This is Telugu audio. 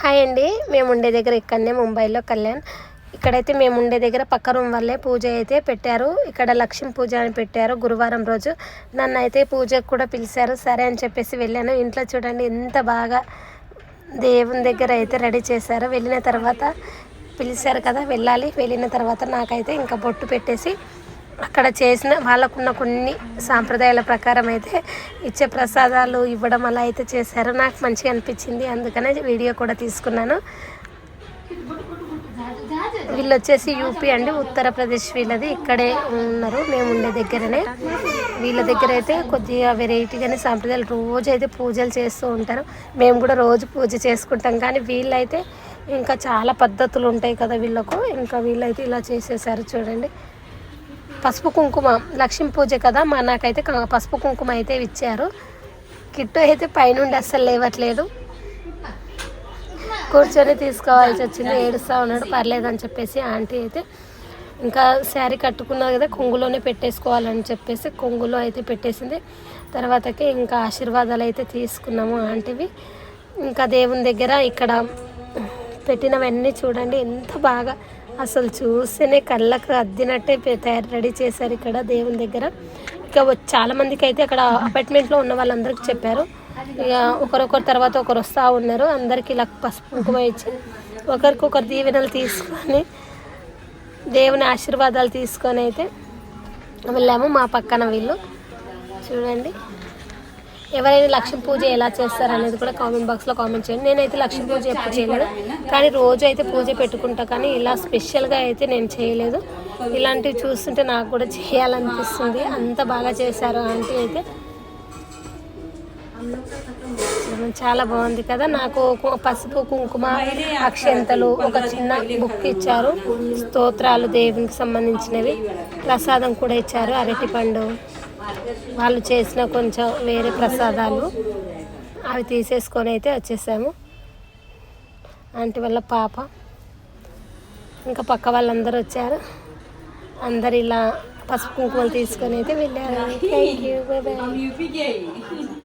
హాయ్ అండి మేము ఉండే దగ్గర ఇక్కడనే ముంబైలో కళ్యాణ్. ఇక్కడైతే మేము ఉండే దగ్గర పక్క రూమ్ వల్లే పూజ అయితే పెట్టారు. ఇక్కడ లక్ష్మీ పూజ అని పెట్టారు గురువారం రోజు. నన్ను అయితే పూజకు కూడా పిలిచారు. సరే అని చెప్పేసి వెళ్ళాను. ఇంట్లో చూడండి ఎంత బాగా దేవుని దగ్గర అయితే రెడీ చేశారు. వెళ్ళిన తర్వాత పిలిచారు కదా వెళ్ళాలి. వెళ్ళిన తర్వాత నాకైతే ఇంకా బొట్టు పెట్టేసి అక్కడ చేసిన వాళ్ళకున్న కొన్ని సాంప్రదాయాల ప్రకారం అయితే ఇచ్చే ప్రసాదాలు ఇవ్వడం అలా అయితే చేశారు. నాకు మంచిగా అనిపించింది. అందుకనే వీడియో కూడా తీసుకున్నాను. వీళ్ళు వచ్చేసి యూపీ అండి. ఉత్తరప్రదేశ్ వీళ్ళది. ఇక్కడే ఉన్నారు. మేము ఉండే దగ్గరనే. వీళ్ళ దగ్గర అయితే కొద్దిగా వెరైటీగానే సాంప్రదాయాలు రోజు అయితే పూజలు చేస్తూ ఉంటారు. మేము కూడా రోజు పూజ చేసుకుంటాం. కానీ వీళ్ళైతే ఇంకా చాలా పద్ధతులు ఉంటాయి కదా వీళ్ళకు. ఇంకా వీళ్ళైతే ఇలా చేసేసారు చూడండి. పసుపు కుంకుమ లక్ష్మీ పూజ కదా మా నాకైతే పసుపు కుంకుమ అయితే ఇచ్చారు. కిట్టు అయితే పైనుండి అస్సలు లేవట్లేదు. కూర్చొని తీసుకోవాల్సి వచ్చింది ఏడుస్తూ ఉన్నాడు పర్లేదని చెప్పేసి ఆంటీ అయితే. ఇంకా శారీ కట్టుకున్నది కదా కొంగులోనే పెట్టేసుకోవాలని చెప్పేసి కొంగులో అయితే పెట్టేసింది. తర్వాతకి ఇంకా ఆశీర్వాదాలు అయితే తీసుకున్నాము ఆంటీవి. ఇంకా దేవుని దగ్గర ఇక్కడ పెట్టినవన్నీ చూడండి ఎంత బాగా అసలు చూస్తేనే కళ్ళకు అద్దినట్టే తయారు రెడీ చేశారు ఇక్కడ దేవుని దగ్గర. ఇక చాలామందికి చాలా మందికి అయితే అక్కడ అపార్ట్మెంట్లో ఉన్న వాళ్ళందరికీ చెప్పారు. ఇక ఒకరొకరు తర్వాత ఒకరు వస్తూ ఉన్నారు. అందరికీ ఇలా పసుపు కుంకుమ ఇచ్చి ఒకరికొకరు దీవెనలు తీసుకొని దేవుని ఆశీర్వాదాలు తీసుకొని అయితే వెళ్ళాము మా పక్కన వీళ్ళు. చూడండి. ఎవరైనా లక్ష్మీ పూజ ఎలా చేస్తారు అనేది కూడా కామెంట్ బాక్స్లో కామెంట్ చేయండి. నేనైతే లక్ష్మీ పూజ ఎప్పుడు చేయలేదు. కానీ రోజు అయితే పూజ పెట్టుకుంటా. కానీ ఇలా స్పెషల్గా అయితే నేను చేయలేదు. ఇలాంటివి చూస్తుంటే నాకు కూడా చేయాలనిపిస్తుంది. అంత బాగా చేశారు ఆంటీ అయితే. చాలా బాగుంది కదా. నాకు పసుపు కుంకుమ అక్షంతలు ఒక చిన్న బుక్ ఇచ్చారు. స్తోత్రాలు దేవునికి సంబంధించినవి. ప్రసాదం కూడా ఇచ్చారు. అరటిపండు. వాళ్ళు చేసిన కొంచెం వేరే ప్రసాదాలు అవి తీసేసుకొని అయితే వచ్చేసాము. ఆంటీ వాళ్ళ పాప. ఇంకా పక్క వాళ్ళందరూ వచ్చారు. అందరు ఇలా పసుపు కుంకుమలు తీసుకొని అయితే వెళ్ళారు. Thank you